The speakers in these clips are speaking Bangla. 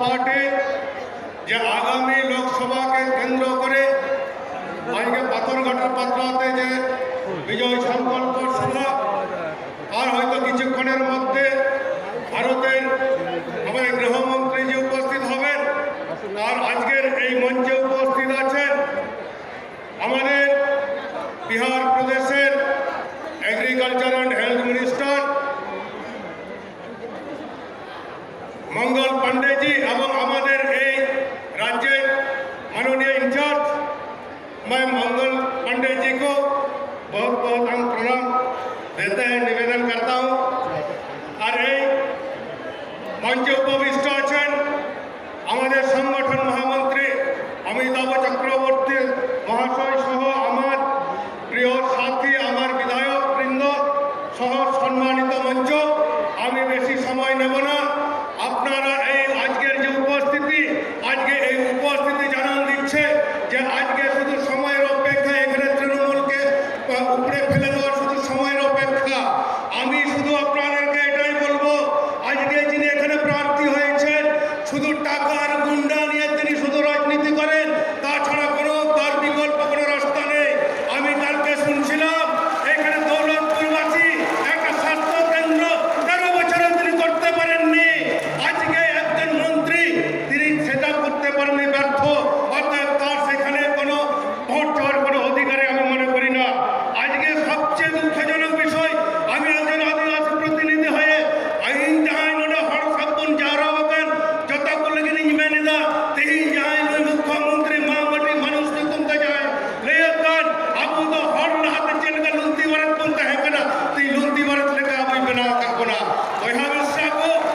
পার্টি যে আগামী লোকসভাকে কেন্দ্র করে আজকে পাথরঘাটার পাত্রাতে যে বিজয় সংকল্প সভা আর হয়তো কিছুক্ষণের মধ্যে ভারতের আমাদের গৃহমন্ত্রী যে উপস্থিত হবেন আর আজকের এই মঞ্চে উপস্থিত আছেন আমাদের বিহার প্রদেশের এগ্রিকালচার পান্ডেজি এবং আমাদের এই রাজ্যের মাননীয় ইনচার্জ मैं मंगल पंडे जी को बहुत बहुत हम प्रणाम देते हैं निवेदन करता हूँ और मंच उपविष्ट आज संगठन महा नेता तेही जाए मुख्यमंत्री मावटी मानूस ने तुम जाए लेकिन अबू तो हर रात चल का लुंदी वरत तुम कहे कना ती लुंदी वरत लेकर अभी बना का गुना वही हम सबको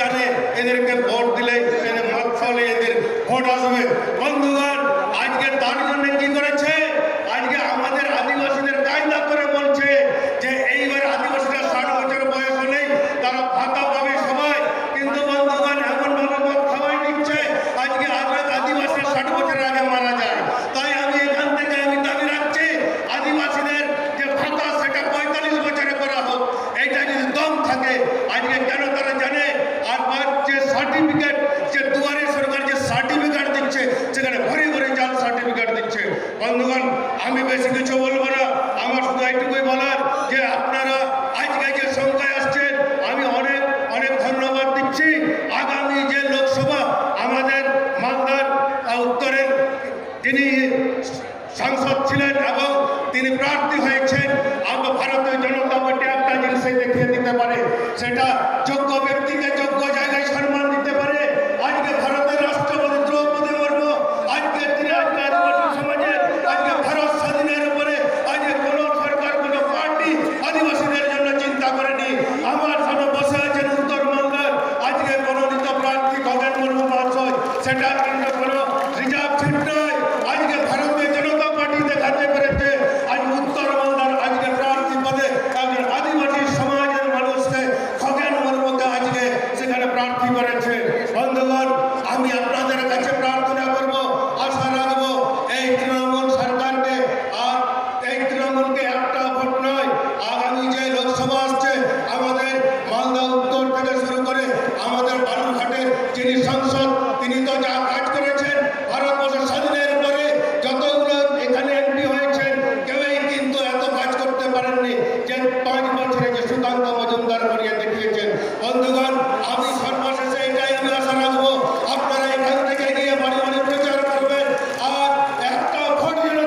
জানে, এদেরকে ভোট দিলে এদের মত ফলে এদের ভোট আসবে। বন্ধুগণ, আজকে তার জন্য কি করেছে? বেশি কিছু বলব না। আমার শুধু এইটুকুই বলার যে আপনারা আজকে যে সংখ্যায় আসছেন, আমি অনেক অনেক ধন্যবাদ দিচ্ছি। আগামী যে লোকসভা আমাদের মালদার উত্তরের তিনি সাংসদ ছিলেন এবং তিনি প্রার্থী হয়েছেন। আমরা ভারতীয় জনতা পার্টি একটা জিনিসে দেখিয়ে দিতে পারে, সেটা যোগ্য ব্যক্তিকে আদিবাসীদের জন্য চিন্তা করেনি। আমার জন্য বসে আছেন উত্তরবঙ্গের আজকে মনোনীত প্রার্থী খগেন মুর্মু মহাশয় সেটা কিন্তু কোনো রিজার্ভ সিট নয়। আজকে ভারতীয় জনতা পার্টি দেখাতে পেরে শ্বেতাঙ্গ মজুমদার করিয়া দেখিয়েছেন। বন্ধুগণ, আমি সর্বশেষে এটাই আমি আশা রাখব, আপনারা এখান থেকে গিয়ে বাড়ি বাড়ি প্রচার করবেন। আর একটা ভোট যেন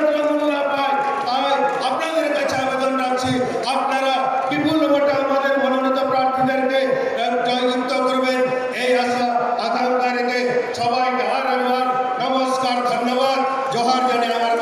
পায় তাই আপনাদের কাছে আবেদন রাখছি, আপনারা বিপুল ভোটে আমাদের মনোনীত প্রার্থীদেরকে জয়যুক্ত করবেন। এই আশা আগামী তারিখে সবাইকে হার নমস্কার, ধন্যবাদ। জোহার জানে আমার